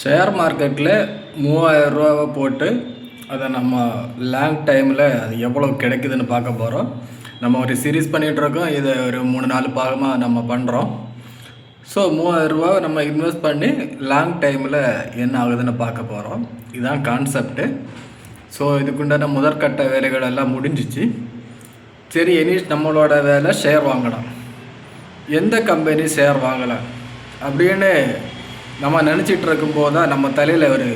Share மார்க்கெட்டில் மூவாயிரம் ரூபாவை போட்டு அதை நம்ம லாங் டைமில் அது எவ்வளோ கிடைக்குதுன்னு பார்க்க போகிறோம் நம்ம ஒரு சீரீஸ் பண்ணிகிட்ருக்கோம் இதை ஒரு மூணு நாலு பாகமாக நம்ம பண்ணுறோம் ஸோ மூவாயிரம் நம்ம இன்வெஸ்ட் பண்ணி லாங் டைமில் என்ன ஆகுதுன்னு பார்க்க போகிறோம் இதுதான் கான்செப்ட்டு ஸோ இதுக்குண்டான முதற்கட்ட வேலைகள் எல்லாம் முடிஞ்சிச்சு. சரி இனி நம்மளோட வேலை ஷேர் வாங்கலாம் எந்த கம்பெனி ஷேர் வாங்கலாம் அப்படின்னு நம்ம நினச்சிட்டு இருக்கும்போது தான் நம்ம தலையில் ஒரு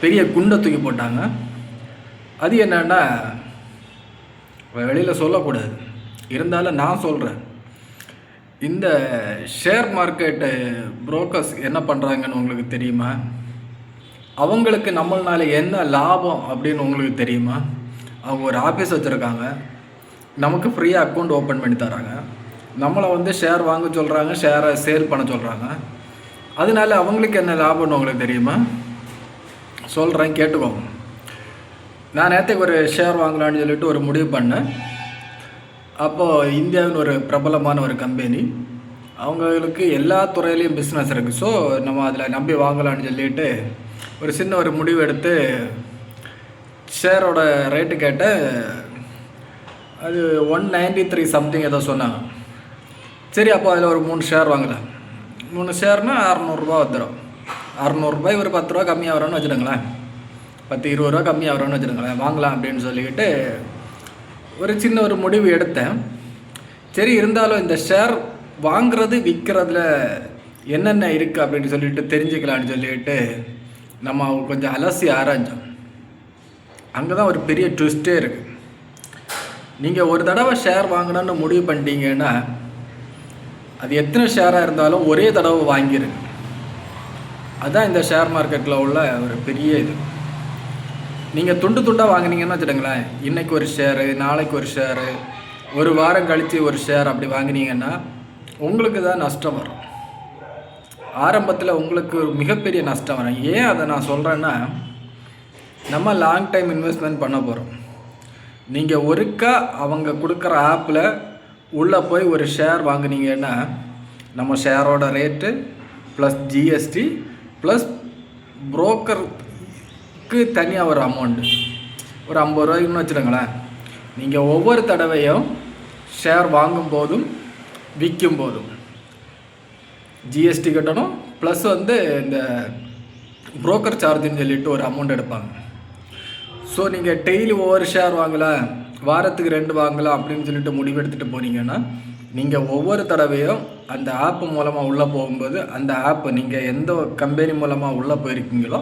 பெரிய குண்டை தூக்கி போட்டாங்க. அது என்னன்னா வெளியில் சொல்லக்கூடாது. இருந்தாலும் நான் சொல்கிறேன் இந்த ஷேர் மார்க்கெட்டு புரோக்கர்ஸ் என்ன பண்ணுறாங்கன்னு உங்களுக்கு தெரியுமா? அவங்களுக்கு நம்மளால என்ன லாபம் அப்படின்னு உங்களுக்கு தெரியுமா? அவங்க ஒரு ஆஃபீஸ் வச்சுருக்காங்க. நமக்கு ஃப்ரீயாக அக்கௌண்ட் ஓப்பன் பண்ணி தராங்க. நம்மளை வந்து ஷேர் வாங்க சொல்கிறாங்க ஷேரை சேல் பண்ண சொல்கிறாங்க அதனால அவங்களுக்கு என்ன லாபம்னு உங்களுக்கு தெரியுமா? சொல்கிறேன் கேட்டுக்கோங்க நான் நேற்றுக்கு ஒரு ஷேர் வாங்கலான்னு சொல்லிட்டு ஒரு முடிவு பண்ணேன். அப்போது இந்தியாவின் ஒரு பிரபலமான ஒரு கம்பெனி அவங்களுக்கு எல்லா துறையிலையும் பிஸ்னஸ் இருக்குது ஸோ நம்ம அதில் நம்பி வாங்கலாம்னு சொல்லிட்டு ஒரு சின்ன ஒரு முடிவு எடுத்து ஷேரோட ரேட்டு கேட்டேன் அது ஒன் நைன்டி த்ரீ சம்திங் ஏதோ சொன்னாங்க. சரி அப்போ அதில் ஒரு மூணு ஷேர் வாங்கலாம். மூணு ஷேர்னா அறநூறுபா வந்துடும் அறநூறுபாய் ஒரு பத்து ரூபா கம்மியாக வரும்னு வச்சுடுங்களேன் பத்து இருபது ரூபா கம்மியாக வரும்னு வச்சுடுங்களேன் வாங்கலாம் அப்படின்னு சொல்லிக்கிட்டு ஒரு சின்ன ஒரு முடிவு எடுத்தேன். சரி இருந்தாலும் இந்த ஷேர் வாங்குறது விற்கிறதுல என்னென்ன இருக்குது அப்படின்னு சொல்லிட்டு தெரிஞ்சுக்கலான்னு சொல்லிட்டு நம்ம கொஞ்சம் அலசி ஆராய்ஞ்சோம். அங்கே தான் ஒரு பெரிய ட்விஸ்ட்டே இருக்குது நீங்கள் ஒரு தடவை ஷேர் வாங்கணும்னு முடிவு பண்ணிட்டீங்கன்னா அது எத்தனை ஷேராக இருந்தாலும் ஒரே தடவை வாங்கிடுங்க அதுதான் இந்த ஷேர் மார்க்கெட்டில் உள்ள ஒரு பெரிய இது. நீங்கள் துண்டு துண்டாக வாங்கினீங்கன்னு வச்சுடுங்களேன் இன்றைக்கி ஒரு ஷேரு நாளைக்கு ஒரு ஷேரு ஒரு வாரம் கழித்து ஒரு ஷேர் அப்படி வாங்கினீங்கன்னா உங்களுக்கு தான் நஷ்டம் வரும். ஆரம்பத்தில் உங்களுக்கு ஒரு மிகப்பெரிய நஷ்டம் வரும். ஏன் அதை நான் சொல்கிறேன்னா நம்ம லாங் டைம் இன்வெஸ்ட்மெண்ட் பண்ண போகிறோம் நீங்கள் ஒருக்கா அவங்க கொடுக்குற ஆப்பில் உள்ளே போய் ஒரு ஷேர் வாங்கினீங்கன்னா நம்ம ஷேரோட ரேட்டு ப்ளஸ் ஜிஎஸ்டி ப்ளஸ் புரோக்கருக்கு தனியாக ஒரு அமௌண்ட்டு ஒரு ஐம்பது ரூபாய்க்குன்னு வச்சுருங்களேன் நீங்கள் ஒவ்வொரு தடவையும் ஷேர் வாங்கும் போதும் விற்கும் போதும் ஜிஎஸ்டி கட்டணும் ப்ளஸ் வந்து இந்த புரோக்கர் சார்ஜுன்னு சொல்லிட்டு ஒரு அமௌண்ட் எடுப்பாங்க. ஸோ நீங்கள் டெய்லி ஒவ்வொரு ஷேர் வாங்கலை வாரத்துக்கு ரெண்டு வாங்கலாம் அப்படின்னு சொல்லிட்டு முடிவெடுத்துட்டு போனீங்கன்னா நீங்கள் ஒவ்வொரு தடவையும் அந்த ஆப் மூலமாக உள்ளே போகும்போது அந்த ஆப் நீங்கள் எந்த கம்பெனி மூலமாக உள்ளே போயிருக்கீங்களோ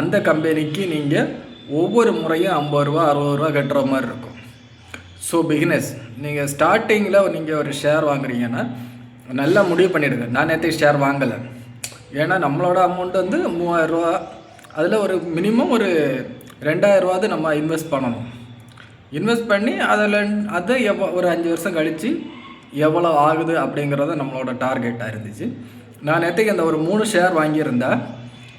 அந்த கம்பெனிக்கு நீங்கள் ஒவ்வொரு முறையும் ஐம்பது ரூபா அறுபது ரூபா கட்டுற மாதிரி இருக்கும். ஸோ பிகினஸ் நீங்கள் ஸ்டார்டிங்கில் நீங்கள் ஒரு ஷேர் வாங்குறீங்கன்னா நல்லா முடிவு பண்ணிவிடுங்க நான் நேற்று ஷேர் வாங்கலை. ஏன்னா நம்மளோட அமௌண்ட் வந்து மூவாயிரரூவா அதில் ஒரு மினிமம் ஒரு ரெண்டாயிரரூவாது நம்ம இன்வெஸ்ட் பண்ணணும். இன்வெஸ்ட் பண்ணி அதில் அதை எவ்வளோ ஒரு அஞ்சு வருஷம் கழித்து எவ்வளோ ஆகுது அப்படிங்கிறத நம்மளோட டார்கெட்டாக இருந்துச்சு. நான் நேற்றுக்கு அந்த ஒரு மூணு ஷேர் வாங்கியிருந்தேன்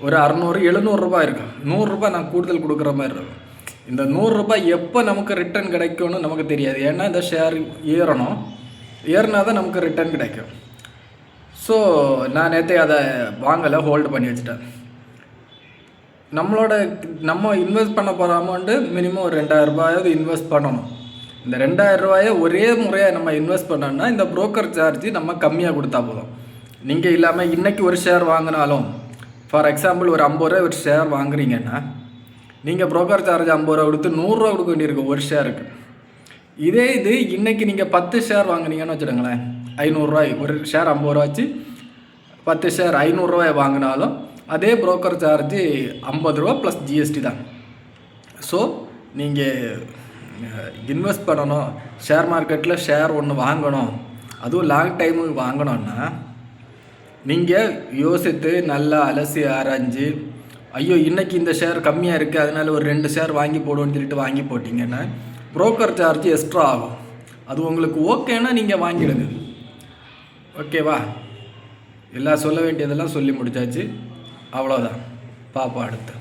ஒரு அறநூறு எழுநூறுரூபா இருக்கும். நூறுரூபா நான் கூடுதல் கொடுக்குற மாதிரி இருக்கும். இந்த நூறுரூபா எப்போ நமக்கு ரிட்டர்ன் கிடைக்கும்னு நமக்கு தெரியாது. ஏன்னா இந்த ஷேர் ஏறணும். ஏறினா தான் நமக்கு ரிட்டர்ன் கிடைக்கும். ஸோ நான் நேற்று அதை வாங்கலை ஹோல்டு பண்ணி வச்சுட்டேன். நம்மளோட நம்ம இன்வெஸ்ட் பண்ண போகிற அமௌண்ட்டு மினிமம் ஒரு ரெண்டாயிரம் ரூபாயாவது இன்வெஸ்ட் பண்ணணும். இந்த ரெண்டாயிரம் ரூபாயை ஒரே முறையாக நம்ம இன்வெஸ்ட் பண்ணோம்னா இந்த புரோக்கர் சார்ஜ் நம்ம கம்மியாக கொடுத்தா போதும். நீங்கள் இல்லாமல் இன்றைக்கி ஒரு ஷேர் வாங்கினாலும் ஃபார் எக்ஸாம்பிள் ஒரு ஐம்பது ரூபா ஒரு ஷேர் வாங்குறீங்கன்னா நீங்கள் புரோக்கர் சார்ஜ் ஐம்பது ரூபா கொடுத்து நூறுரூவா கொடுக்க வேண்டியிருக்கு ஒரு ஷேருக்கு இதே இது இன்றைக்கி நீங்கள் பத்து ஷேர் வாங்குனீங்கன்னு வச்சுடுங்களேன் ஐநூறுரூவாய் ஒரு ஷேர் ஐம்பது ரூபா வச்சு பத்து ஷேர் ஐநூறுரூவாய் வாங்கினாலும் அதே புரோக்கர் சார்ஜு ஐம்பது ரூபா ப்ளஸ் ஜிஎஸ்டி தான். ஸோ நீங்கள் இன்வெஸ்ட் பண்ணணும். ஷேர் மார்க்கெட்டில் ஷேர் ஒன்று வாங்கணும். அதுவும் லாங் டைமு வாங்கணுன்னா நீங்கள் யோசித்து நல்லா அலசி ஆராய்ஞ்சு ஐயோ இன்றைக்கி இந்த ஷேர் கம்மியாக இருக்குது அதனால் ஒரு ரெண்டு ஷேர் வாங்கி போடுவோன்னு சொல்லிட்டு வாங்கி போட்டிங்கன்னா புரோக்கர் சார்ஜ் எக்ஸ்ட்ரா ஆகும். அது உங்களுக்கு ஓகேன்னா நீங்கள் வாங்கிடுங்க. ஓகேவா? எல்லாம் சொல்ல வேண்டியதெல்லாம் சொல்லி முடிச்சாச்சு. அவ்வளோதான் பாப்பா அடுத்து.